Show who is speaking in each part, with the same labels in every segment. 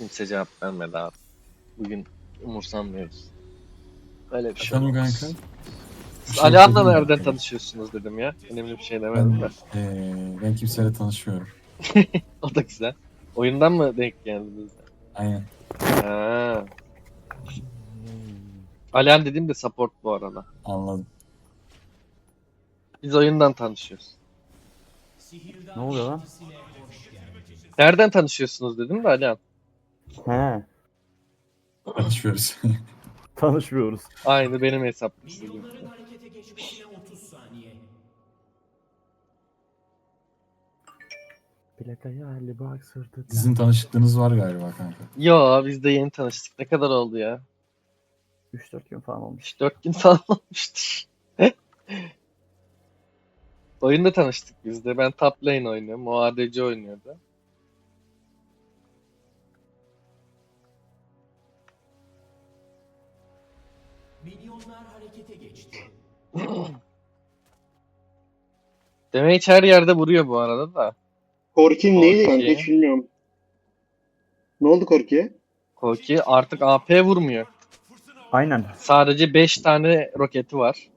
Speaker 1: Kimse cevap vermedi abi. Bugün umursanmıyoruz. Öyle bir şey
Speaker 2: Efendim
Speaker 1: olmaz.
Speaker 2: kanka?
Speaker 1: Siz
Speaker 2: Bir şey
Speaker 1: Alihan'la
Speaker 2: söyleyeyim mi
Speaker 1: nereden
Speaker 2: kanka?
Speaker 1: tanışıyorsunuz dedim ya. Önemli bir şey demedim
Speaker 2: Ben,
Speaker 1: ben.
Speaker 2: eee ben kimseyle tanışmıyorum.
Speaker 1: O da güzel. Oyundan mı denk geldiniz?
Speaker 2: Aynen.
Speaker 1: Ha. Alihan dediğim de support bu arada.
Speaker 2: Anladım.
Speaker 1: Biz oyundan tanışıyoruz.
Speaker 3: Ne oluyor lan?
Speaker 1: Nereden tanışıyorsunuz dedim de Alihan.
Speaker 3: He.
Speaker 2: Tanışıyoruz.
Speaker 3: Tanışmıyoruz.
Speaker 1: Aynı benim hesap. gibi.
Speaker 3: Plakayı hali bak sırtı.
Speaker 2: Sizin tanışıklığınız var galiba kanka.
Speaker 1: Yo biz de yeni tanıştık. Ne kadar oldu ya?
Speaker 3: 3-4 gün falan olmuş.
Speaker 1: 3-4 gün falan olmuştur. Oyunda tanıştık biz de. Ben top lane oynuyorum. O ADC oynuyordu. Demeç her yerde vuruyor bu arada da.
Speaker 4: Korkin neydi kanka
Speaker 1: Korki.
Speaker 4: hiç bilmiyorum. Ne oldu Korki'ye?
Speaker 1: Koki artık AP vurmuyor.
Speaker 3: Aynen.
Speaker 1: Sadece 5 tane roketi var.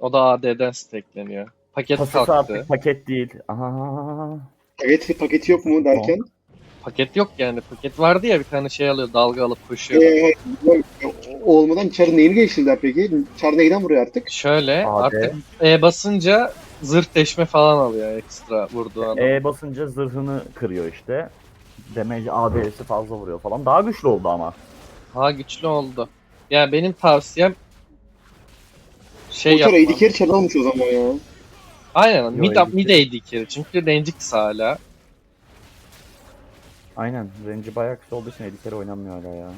Speaker 1: O da AD'den stackleniyor. Paket
Speaker 3: Pasası
Speaker 1: kalktı.
Speaker 3: artık paket değil. Aha.
Speaker 4: Paketi, paketi yok mu derken?
Speaker 1: Paket yok yani. Paket vardı ya bir tane şey alıyor. Dalga alıp koşuyor.
Speaker 4: Ee, o olmadan Char'ı neyini geliştirdiler peki? Char neyden vuruyor artık?
Speaker 1: Şöyle
Speaker 3: AD.
Speaker 1: artık E basınca zırh deşme falan alıyor ekstra vurduğu adam.
Speaker 3: E basınca zırhını kırıyor işte. Damage AD'si fazla vuruyor falan. Daha güçlü oldu ama.
Speaker 1: Ha güçlü oldu. Ya benim tavsiyem şey
Speaker 4: o Char
Speaker 1: yapma.
Speaker 4: AD carry Char olmuş o zaman ya.
Speaker 1: Aynen mid,
Speaker 3: AD
Speaker 1: mid AD carry. Çünkü range kısa hala.
Speaker 3: Aynen. Range'i bayağı kısa olduğu için 50 kere oynanmıyor hala ya.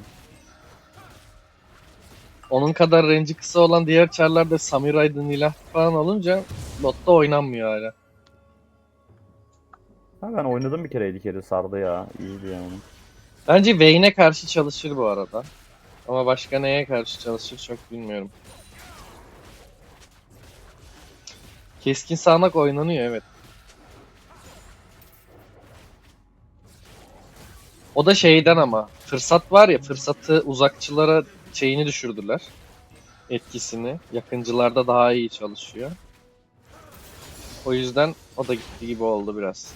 Speaker 1: Onun kadar range kısa olan diğer charlarda Samurai'da Nilah falan olunca botta oynanmıyor hala.
Speaker 3: Ha ben oynadım bir kere 50 kere sardı ya. İyiydi yani.
Speaker 1: Bence Vayne'e karşı çalışır bu arada. Ama başka neye karşı çalışır çok bilmiyorum. Keskin sağanak oynanıyor evet. O da şeyden ama fırsat var ya fırsatı uzakçılara şeyini düşürdüler. Etkisini. Yakıncılarda daha iyi çalışıyor. O yüzden o da gitti gibi oldu biraz.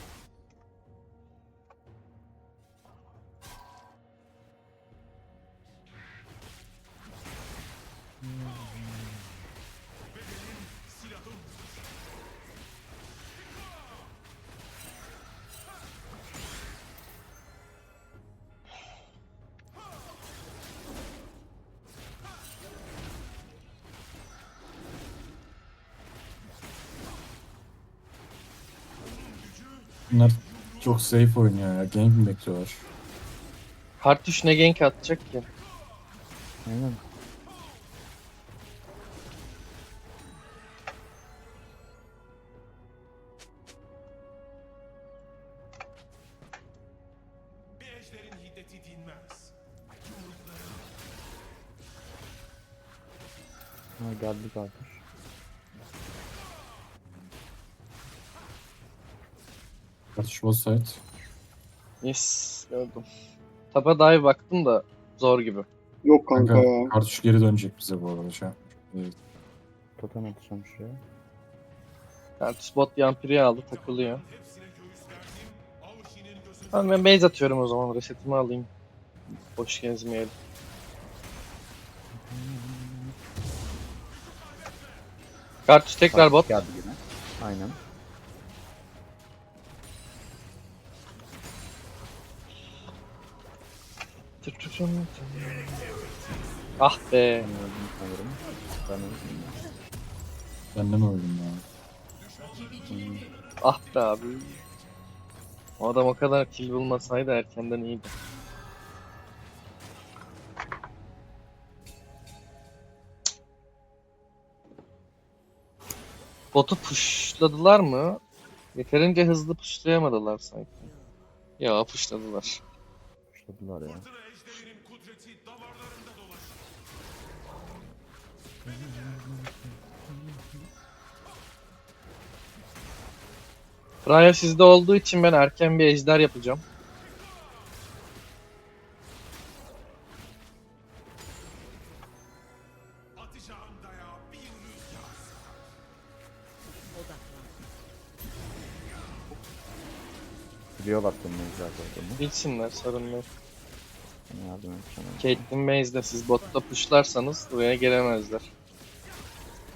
Speaker 2: Çok safe oynuyor ya. Gank mi bekliyorlar?
Speaker 1: Kartuş ne gank atacak ki?
Speaker 3: Aynen. Ha geldik artık.
Speaker 2: Kartuş boss side.
Speaker 1: Yes gördüm. Tapa dive baktım da zor gibi.
Speaker 4: Yok kanka,
Speaker 2: Kanka
Speaker 4: ya.
Speaker 2: kartuş geri dönecek bize bu arada şu an. Evet.
Speaker 3: Totem atacağım şuraya.
Speaker 1: Kartuş bot yampiri aldı takılıyor. Tamam ben base atıyorum o zaman resetimi alayım. Boş gezmeyelim. Kartuş tekrar bot.
Speaker 3: Geldi yine. Aynen.
Speaker 1: Ah be.
Speaker 3: Ben öldüm sanırım. Ben öldüm.
Speaker 2: Ben de mi öldüm ya?
Speaker 1: Ah be abi. O adam o kadar kill bulmasaydı erkenden iyiydi. Botu pushladılar mı? Yeterince hızlı pushlayamadılar sanki. Ya pushladılar.
Speaker 3: Kuşladılar ya.
Speaker 1: Raya sizde olduğu için ben erken bir ejder yapacağım.
Speaker 3: Biliyorlar senin ejder olduğunu.
Speaker 1: Bilsinler
Speaker 3: sarınlar. Yardım et sana.
Speaker 1: Caitlyn Maze'de siz botta pushlarsanız buraya gelemezler.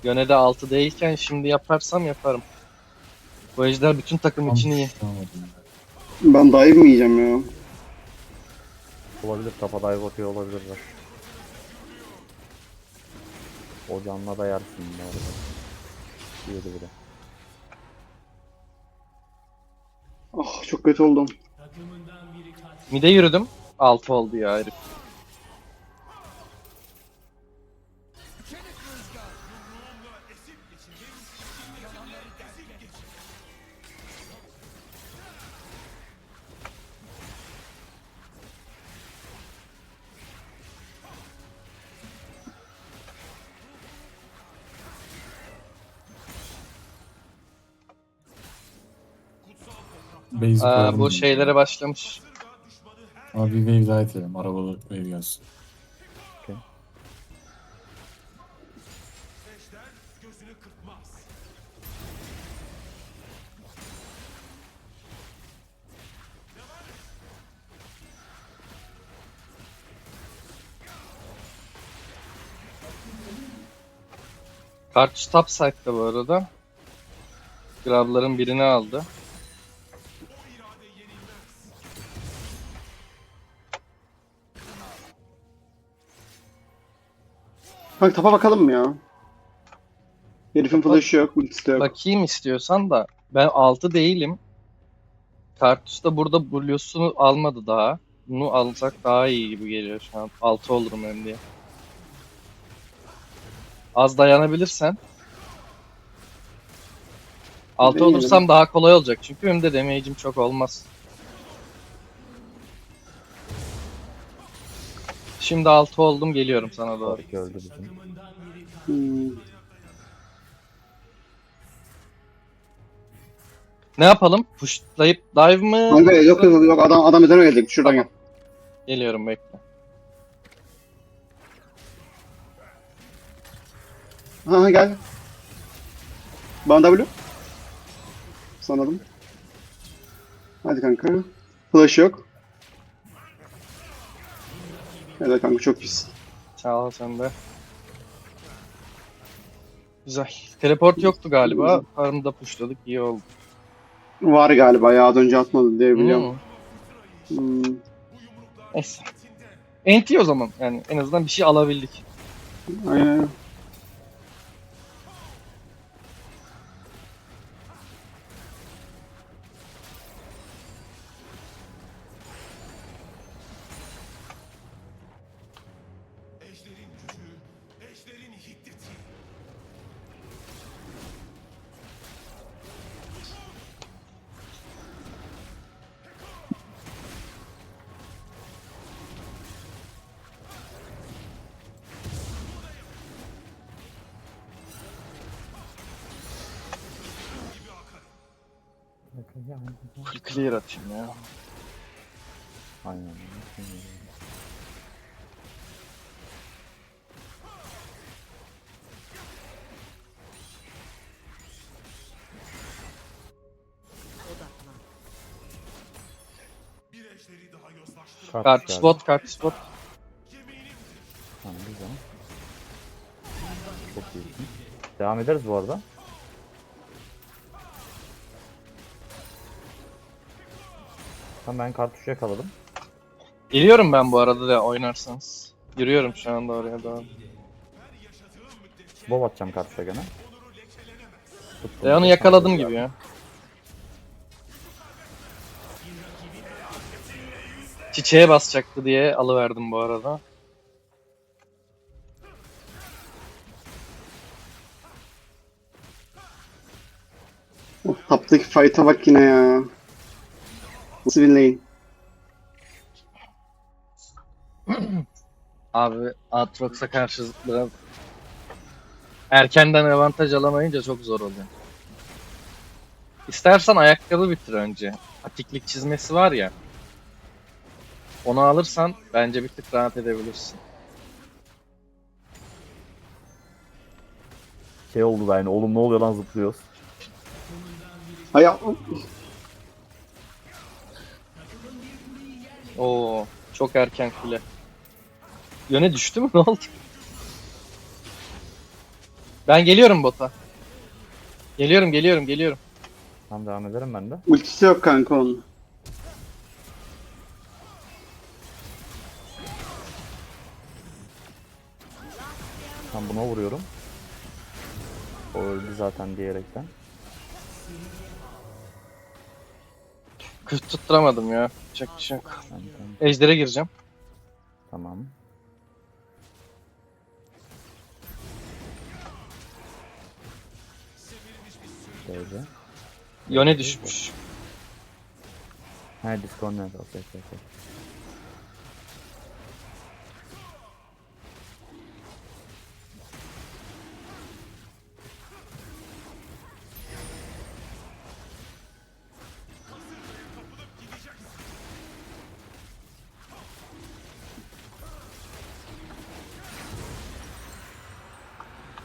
Speaker 1: Yöne'de 6 değilken şimdi yaparsam yaparım. Bu ejder bütün takım için iyi.
Speaker 4: Ben dive mi yiyeceğim ya?
Speaker 3: Olabilir tapa dive atıyor olabilirler. O canla da yersin bu arada. Yedi bile.
Speaker 4: Ah çok kötü oldum.
Speaker 1: Mide yürüdüm. 6 oldu ya herif.
Speaker 2: Basic
Speaker 1: Aa, bu şeylere başlamış.
Speaker 2: Abi bir wave daha itelim. Arabalı wave gelsin.
Speaker 5: Kırpmaz.
Speaker 1: Kartuş top side'da bu arada. Grabların birini aldı.
Speaker 4: Kanka tapa bakalım mı ya? Herifin flash'ı yok, ultisi de yok.
Speaker 1: Bakayım istiyorsan da ben 6 değilim. Kartuş da burada Blues'unu almadı daha. Bunu alacak daha iyi gibi geliyor şu an. 6 olurum hem diye. Az dayanabilirsen. 6
Speaker 4: Deneyelim.
Speaker 1: olursam daha kolay olacak. Çünkü benim de damage'im çok olmaz. Şimdi 6 oldum geliyorum sana doğru.
Speaker 3: Öldü bizim.
Speaker 4: Hmm.
Speaker 1: Ne yapalım? Pushlayıp dive mı?
Speaker 4: Kanka yok yok yok adam adam üzerine gelecek. Şuradan gel.
Speaker 1: Geliyorum bekle.
Speaker 4: Ha ha, gel. Bana W. Sanırım. Hadi kanka. Flash yok. Evet kanka çok pis.
Speaker 1: Sağ ol sen de. Güzel. Teleport yoktu galiba. Farmı pushladık. iyi oldu.
Speaker 4: Var galiba ya az önce atmadı diye biliyorum.
Speaker 1: Hmm.
Speaker 4: Hmm.
Speaker 1: Neyse. Enti o zaman. Yani en azından bir şey alabildik.
Speaker 4: Aynen.
Speaker 1: Full clear atayım ya.
Speaker 3: Aynen. Kart
Speaker 1: Kart
Speaker 3: geldi.
Speaker 1: spot, kart spot.
Speaker 3: Tamam güzel. Çok iyisin. Devam ederiz bu arada. Tamam ben kartuşu yakaladım.
Speaker 1: Geliyorum ben bu arada da oynarsanız. Yürüyorum şu anda oraya doğru.
Speaker 3: Bol atacağım kartuşa gene. Tuttum.
Speaker 1: Leon'u yakaladım gibi ya. Çiçeğe basacaktı diye alıverdim bu arada.
Speaker 4: Of, taptaki fight'a bak yine ya. Lane?
Speaker 1: Abi Aatrox'a karşı biraz erkenden avantaj alamayınca çok zor oluyor. İstersen ayakkabı bitir önce. Atiklik çizmesi var ya. Onu alırsan bence bir tık rahat edebilirsin.
Speaker 3: Şey oldu da yani oğlum ne oluyor lan zıplıyoruz.
Speaker 4: Hay
Speaker 1: Oo, çok erken kule. Yöne düştü mü? Ne oldu? Ben geliyorum bota. Geliyorum, geliyorum, geliyorum.
Speaker 3: Tamam devam ederim ben de.
Speaker 4: Ultisi yok kanka onun.
Speaker 3: Tam buna vuruyorum. O öldü zaten diyerekten.
Speaker 1: Kız tutturamadım ya. Çok bir şey yok.
Speaker 3: Tamam, tamam.
Speaker 1: Ejder'e gireceğim.
Speaker 3: tamam. Şöyle.
Speaker 1: Yöne düşmüş.
Speaker 3: Ha disconnect. Okey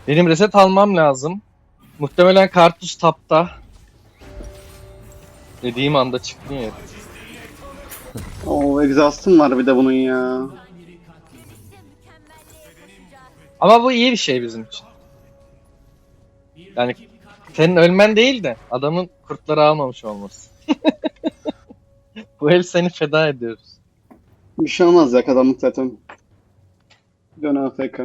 Speaker 1: Benim reset almam lazım. Muhtemelen Kartus tapta. Dediğim anda çıkmıyor. ya.
Speaker 4: Oo exhaust'um var bir de bunun ya.
Speaker 1: Ama bu iyi bir şey bizim için. Yani senin ölmen değil de adamın kurtları almamış olması. bu el seni feda ediyoruz.
Speaker 4: Bir şey olmaz ya adamlık zaten. Dön AFK.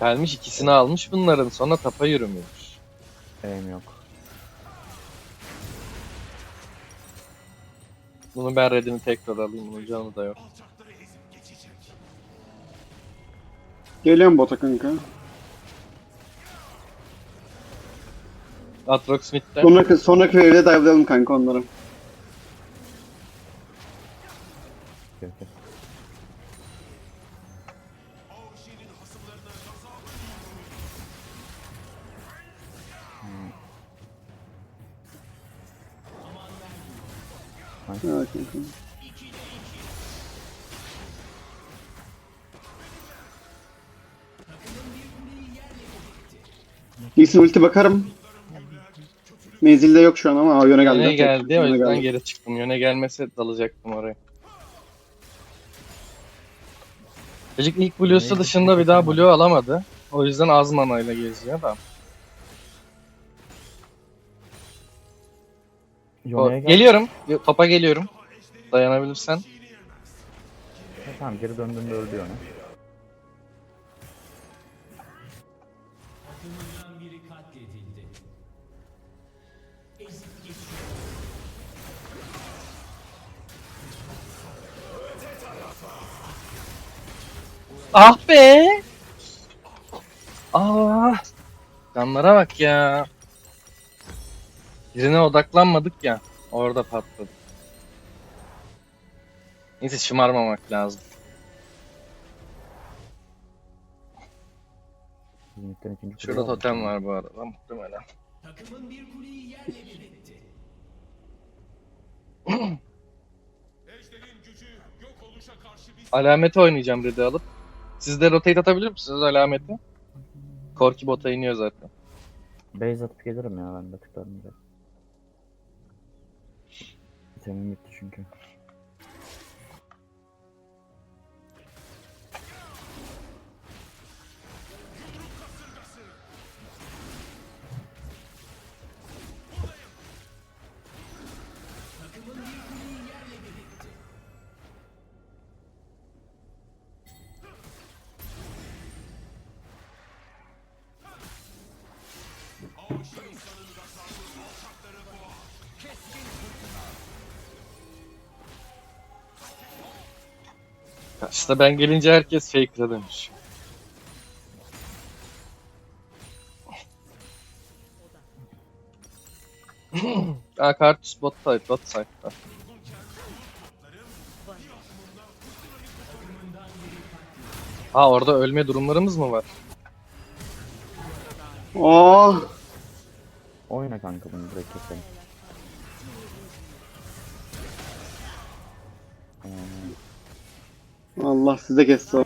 Speaker 1: Gelmiş ikisini almış bunların sonra tapa yürümüyormuş.
Speaker 3: Aim yok.
Speaker 1: Bunu ben redini tekrar alayım bunun canı da yok.
Speaker 4: Geliyorum bota kanka.
Speaker 1: Atrox Smith'te.
Speaker 4: Sonraki, sonraki wave'de dive'layalım kanka onları. İyisin ulti bakarım. Menzilde yok şu an ama Aa, yöne geldi.
Speaker 1: Yöne geldi o yüzden
Speaker 4: geldi.
Speaker 1: geri çıktım. Yöne gelmese dalacaktım oraya. Çocuk ilk Blue'su dışında bir daha Blue alamadı. O yüzden az manayla geziyor da. O- geliyorum. Topa geliyorum. Dayanabilirsen.
Speaker 3: Tamam geri döndüğünde öldü Yone.
Speaker 1: Ah be! Aa! Canlara bak ya. Birine odaklanmadık ya. Orada patladı. Neyse şımarmamak lazım. Şurada
Speaker 3: kuleyi
Speaker 1: totem var bu arada muhtemelen.
Speaker 5: Gücü yok oluşa karşı bir
Speaker 1: Alameti oynayacağım dedi alıp. Siz de rotate atabilir misiniz alameti? Korki bota iniyor zaten.
Speaker 3: Base atıp gelirim ya ben de tıklarım direkt. İtemim bitti çünkü.
Speaker 1: İşte ben gelince herkes fake'le demiş. Aa Kartus bot side, bot side'da. Ha orada ölme durumlarımız mı var?
Speaker 4: Oo.
Speaker 3: Oyna kanka bunu direkt keselim.
Speaker 4: Allah size o.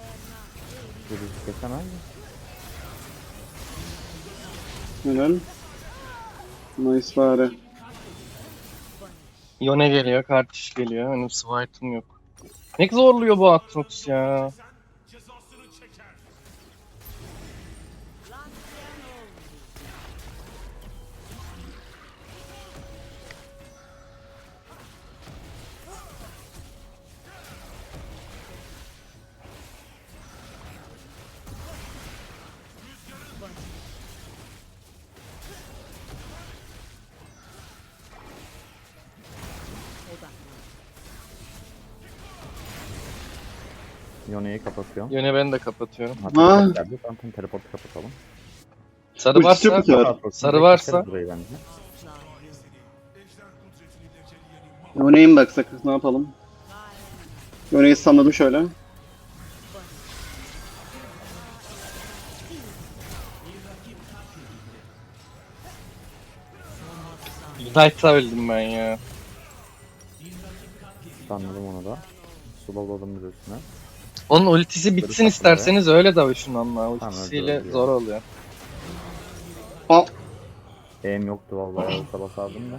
Speaker 3: Birisi kesemez mi?
Speaker 4: Helal. Nice bari.
Speaker 1: Yone geliyor, Kartiş geliyor. Benim Smite'ım yok. Ne zorluyor bu Atrox ya.
Speaker 3: Yone'yi kapatıyorum.
Speaker 1: Yone ben de kapatıyorum.
Speaker 3: Hatta
Speaker 4: Ha.
Speaker 3: teleport geldi. Zaten teleportu kapatalım.
Speaker 1: Sarı
Speaker 4: Ultisi
Speaker 1: varsa, sarı varsa
Speaker 3: Keseriz burayı bence.
Speaker 4: Yone'ye mi baksak? Ne yapalım? Yone'yi sanladım şöyle.
Speaker 1: Knight'la öldüm ben ya.
Speaker 3: Anladım onu da. Slowladım bir üstüne.
Speaker 1: Onun ultisi bitsin isterseniz öyle davuşun.
Speaker 3: Tamam,
Speaker 1: Ultisiyle zor oluyor.
Speaker 4: Aa,
Speaker 3: Aim yoktu vallahi olsa basardım da.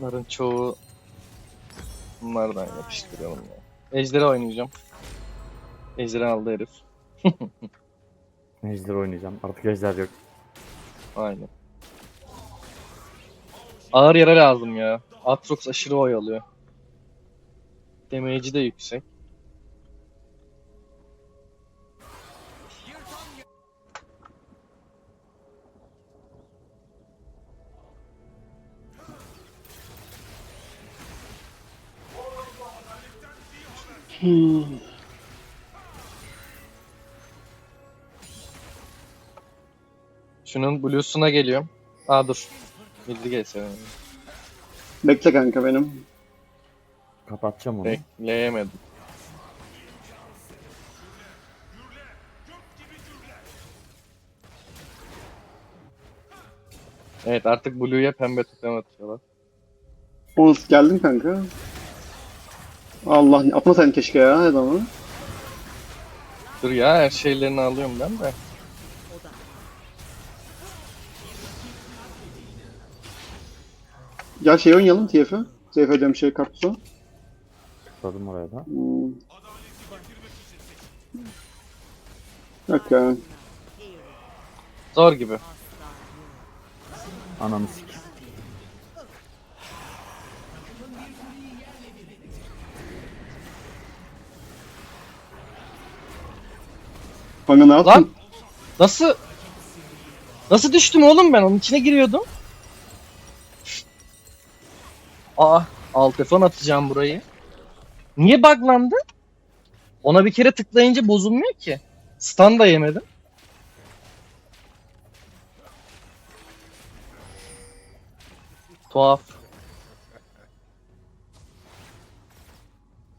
Speaker 1: Bunların çoğu bunlardan yapıştırıyorum ya. Ejderha oynayacağım. Ejderha aldı herif.
Speaker 3: Ejder oynayacağım. Artık ejder yok.
Speaker 1: Aynen. Ağır yere lazım ya. Atrox aşırı oy alıyor. Damage'i de yüksek. Şunun Blue'suna geliyorum. Aa dur. Bildi geçelim.
Speaker 4: bekle kanka benim.
Speaker 3: Kapatacağım onu.
Speaker 1: Bekleyemedim. Evet artık Blue'ya pembe totem atıyorlar.
Speaker 4: Ons geldin kanka. Allah atmasaydın keşke ya adamı.
Speaker 1: Dur ya her şeylerini alıyorum ben de.
Speaker 4: Gel şey oynayalım TF'i. TF diyorum şey kapsu.
Speaker 3: Tıkladım oraya da.
Speaker 4: Hmm. Ya.
Speaker 1: Zor gibi.
Speaker 3: Ananı sik.
Speaker 4: Kanka ne yaptın?
Speaker 1: Nasıl? Nasıl düştüm oğlum ben? Onun içine giriyordum. Aa, alt F10 atacağım burayı. Niye buglandı? Ona bir kere tıklayınca bozulmuyor ki. Stun da yemedim. Tuhaf.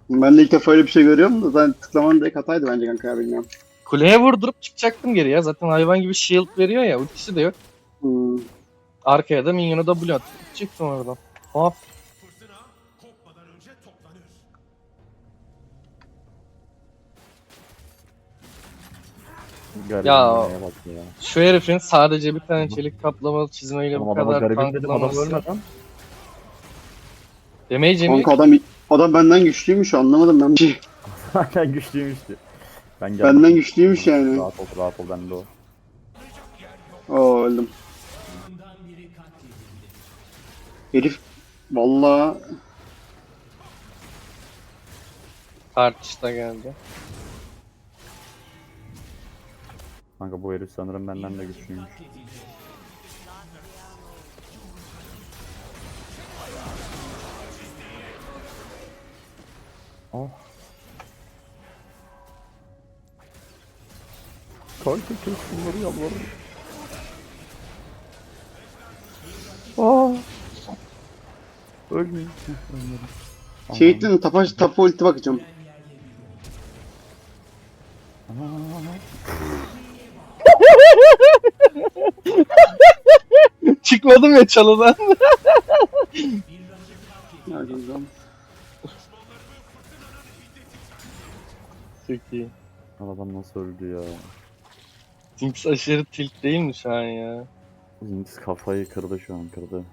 Speaker 4: Ben de ilk defa öyle bir şey görüyorum da zaten tıklaman direkt hataydı bence kanka ya bilmiyorum.
Speaker 1: Kuleye vurdurup çıkacaktım geri ya. Zaten hayvan gibi shield veriyor ya. Ultisi de yok.
Speaker 4: Hmm.
Speaker 1: Arkaya da minyonu W atıp çıktım oradan. Tuhaf.
Speaker 3: Garibim
Speaker 1: Ya.
Speaker 3: ya.
Speaker 1: Şu herifin sadece bir tane çelik kaplamalı çizmeyle bu kadar
Speaker 3: adam
Speaker 1: tanklaması. Demeyici mi?
Speaker 4: Kanka adam, adam benden güçlüymüş anlamadım ben.
Speaker 3: Hala güçlüymüştü. Ben geldim.
Speaker 4: Benden güçlüymüş yani.
Speaker 3: Rahat ol rahat ol bende o.
Speaker 4: Oo öldüm. Herif valla
Speaker 1: Tartışta geldi.
Speaker 3: Kanka bu herif sanırım benden de güçlüymüş. Oh. Kanka kes bunları yalvarırım. Aa. Ölmeyin. Heh, Ölmedim.
Speaker 4: şey ettin tapa, tapa ulti bakacağım.
Speaker 1: Çıkladım ya çalıdan. Çok iyi.
Speaker 3: Adam nasıl öldü ya?
Speaker 1: Jinx aşırı tilt değil mi şu an ya?
Speaker 3: Jinx kafayı kırdı şu an kırdı.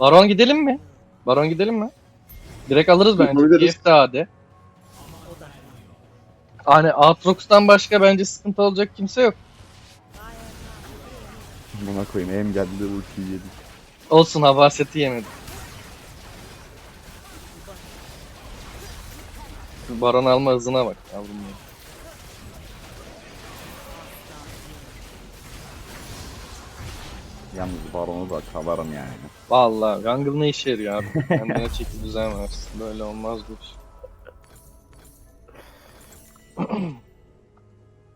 Speaker 1: Baron gidelim mi? Baron gidelim mi? Direkt alırız bence.
Speaker 4: Yapabiliriz.
Speaker 1: De AD. Hani Aatrox'tan başka bence sıkıntı olacak kimse yok.
Speaker 3: Buna koyayım hem geldi ultiyi yedik.
Speaker 1: Olsun havaseti yemedi. Baron alma hızına bak yavrum ya.
Speaker 3: Yalnız baronu da çalarım yani.
Speaker 1: Vallahi jungle ne işe yarıyor abi? Kendine çeki düzen versin. Böyle olmaz bu iş.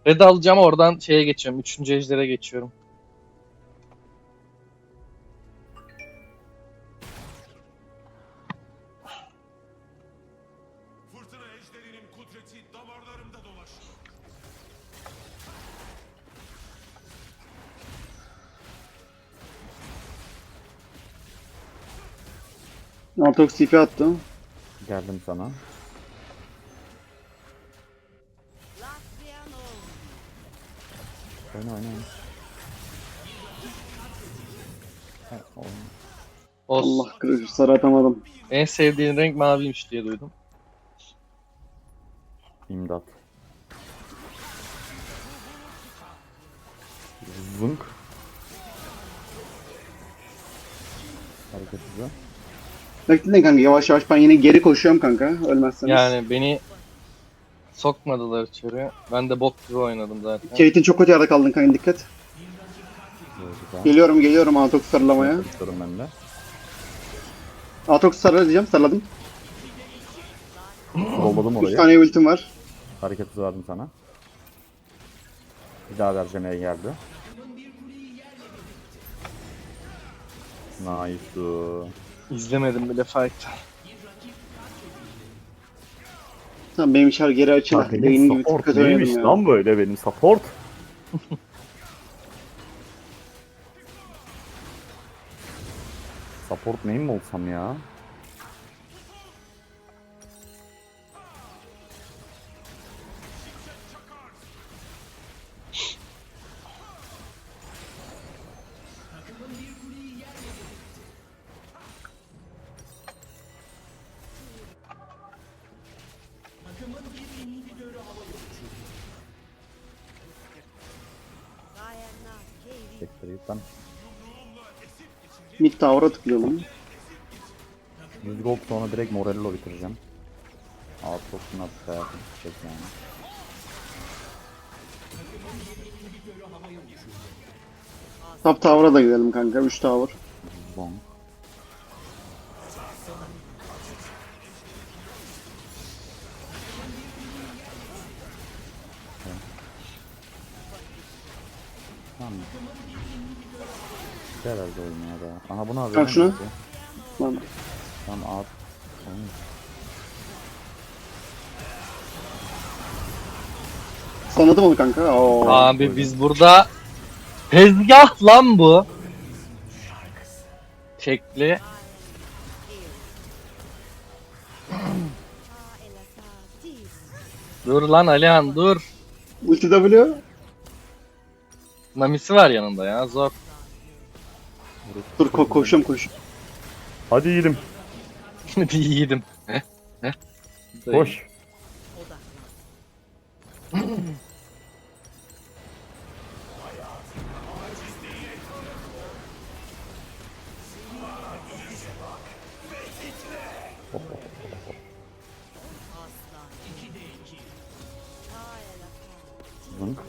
Speaker 1: Red alacağım oradan şeye geçiyorum. Üçüncü ejdere geçiyorum.
Speaker 4: Altox TP attı.
Speaker 3: Geldim sana. Oyna oyna.
Speaker 1: Olsun.
Speaker 4: Allah kırıcı sarı atamadım.
Speaker 1: En sevdiğin renk maviymiş diye duydum.
Speaker 3: İmdat. Zunk. Hareket hızı.
Speaker 4: Bekleyin kanka yavaş yavaş ben yine geri koşuyorum kanka ölmezseniz.
Speaker 1: Yani beni sokmadılar içeri. Ben de bok gibi oynadım zaten.
Speaker 4: Kate'in çok kötü yerde kaldın kanka dikkat. Geliyorum geliyorum Atox sarılamaya.
Speaker 3: Tutuyorum ben de.
Speaker 4: Atox sarı diyeceğim sarıladım.
Speaker 3: Solladım
Speaker 4: 3
Speaker 3: orayı.
Speaker 4: tane ultim var.
Speaker 3: Hareket verdim sana. Bir daha vercemeye geldi. Nice.
Speaker 1: İzlemedim bile fight.
Speaker 4: Tamam benim şar geri açıldı.
Speaker 3: Kanka
Speaker 4: Benim gibi
Speaker 3: support
Speaker 4: oynadım
Speaker 3: neymiş
Speaker 4: ya.
Speaker 3: lan böyle benim support? support neyim mi olsam ya?
Speaker 4: Mid tower'a tıklıyorum.
Speaker 3: 100 gold sonra direkt Morello bitireceğim. Outrox'un artık hayatım bitecek yani.
Speaker 4: Top tower'a da gidelim kanka 3 tower.
Speaker 3: Bom. Tamam. Güzel herhalde oyun ya da. Aha bunu hazırlayayım.
Speaker 4: şunu.
Speaker 3: belki.
Speaker 4: Lan
Speaker 3: Tamam at. Oyun.
Speaker 4: Sanadım onu kanka. Oo.
Speaker 1: Abi biz burada tezgah lan bu. Şekli. Dur lan Alihan dur.
Speaker 4: Ulti W.
Speaker 1: Namisi var yanında ya zor.
Speaker 4: Dur ko koşuyorum koşuyorum.
Speaker 3: Hadi yiyelim.
Speaker 1: Bir yiğidim. Heh, heh.
Speaker 3: Koş.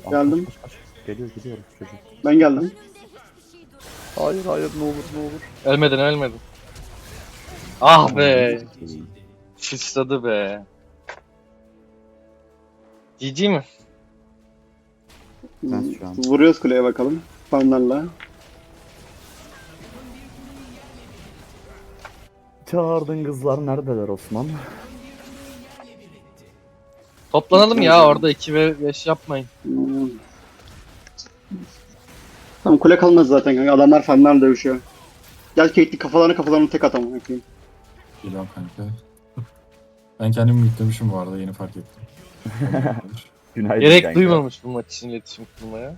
Speaker 4: Geldim.
Speaker 3: Geliyor gidiyoruz çocuk.
Speaker 4: Ben geldim.
Speaker 3: Hayır hayır ne olur ne olur.
Speaker 1: Ölmedin ölmedin. Ah be. Sıçradı be. GG mi?
Speaker 3: Ben şu an-
Speaker 4: Vuruyoruz kuleye bakalım. Fanlarla.
Speaker 3: Çağırdın kızlar neredeler Osman?
Speaker 1: Toplanalım ya orada 2 ve 5 yapmayın.
Speaker 4: Hmm. Tamam kule kalmaz zaten kanka. Adamlar fanlar dövüşüyor. Gel Kate'li kafalarına kafalarına tek atamam. Bakayım.
Speaker 2: Geliyorum kanka. Ben kendimi yüklemişim bu arada yeni fark ettim.
Speaker 3: Günaydın
Speaker 1: Gerek
Speaker 3: kanka.
Speaker 1: duymamış bu maç için iletişim kurmaya.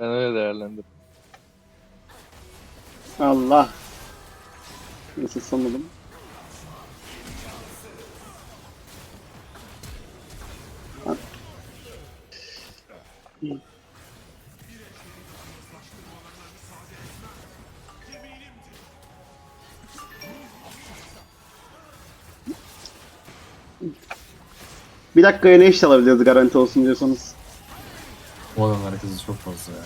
Speaker 1: Ben öyle değerlendirdim.
Speaker 4: Allah. Nasıl sanmadım. Bir dakikaya ne iş alabiliyoruz garanti olsun diyorsanız.
Speaker 2: Bu adamların hızı çok fazla ya.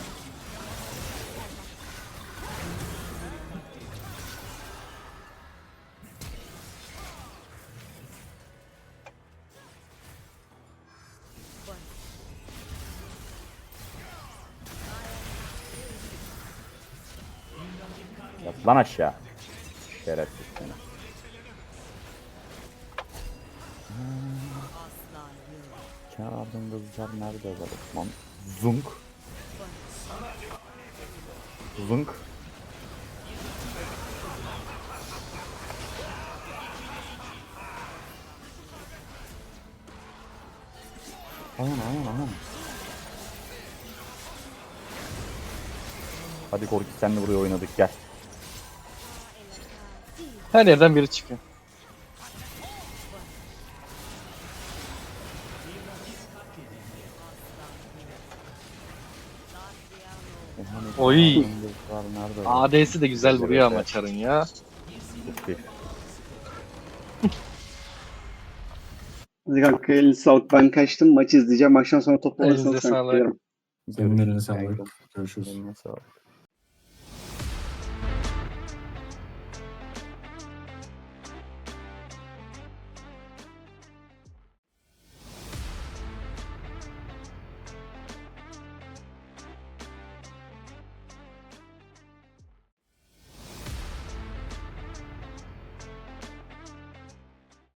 Speaker 3: Yat lan aşağı. Şerefsiz seni. Çağırdın kızlar nerede Osman? Zunk. Zunk. Aman aman aman. Hadi Korki sen de buraya oynadık gel.
Speaker 1: Her yerden biri çıkıyor. Oy.
Speaker 3: Kızlar nerede var?
Speaker 1: AD'si de güzel vuruyor ama. Char'ın ya.
Speaker 4: Hadi kanka elini sağlık. Ben kaçtım. Maçı izleyeceğim. Maçtan sonra toplanırsanız
Speaker 1: Elinize
Speaker 4: kanka
Speaker 1: sağlık.
Speaker 4: gelirim.
Speaker 2: Senin eline sağlık. Görüşürüz.
Speaker 3: Eline sağlık.